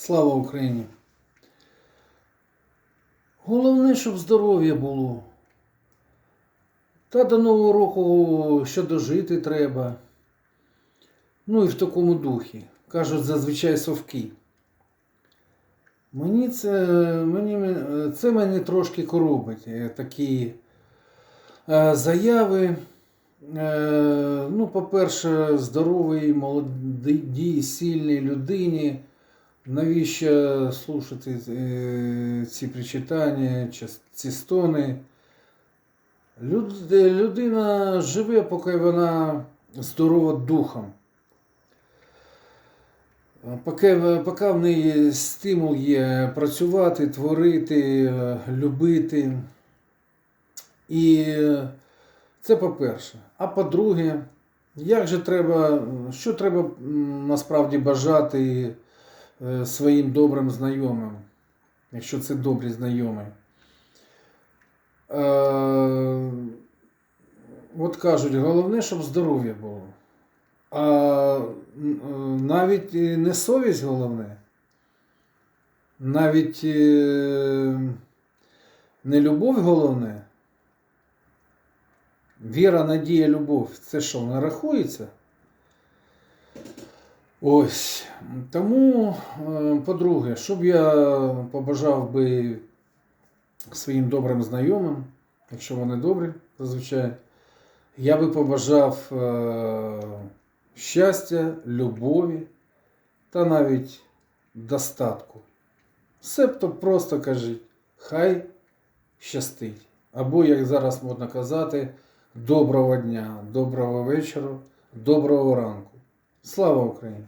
Слава Україні! Головне, щоб здоров'я було. Та до Нового року ще дожити треба. Ну і в такому духі. Кажуть, зазвичай совки. Мені це, мені, це мене трошки коробить. е, Такі е, заяви. Е, ну, по-перше, здоровій, молодій, сильній людині. Навіщо слушати е, ці причитання, чи ці стони? Люд, людина живе, поки вона здорова духом. Поки, поки в неї стимул є працювати, творити, любити. І це по-перше. А по-друге, як же треба, що треба насправді бажати своїм добрим знайомим, якщо це добрі знайомі? Е, От кажуть, головне, щоб здоров'я було. А е, навіть не совість головне, навіть е, не любов головне. Віра, надія, любов це що, не рахується? Ось. Тому, е, по-друге, щоб я побажав би своїм добрим знайомим, якщо вони добрі, зазвичай, я би побажав е, щастя, любові та навіть достатку. Себто просто кажіть, хай щастить. Або, як зараз можна казати, доброго дня, доброго вечора, доброго ранку. Слава Україні!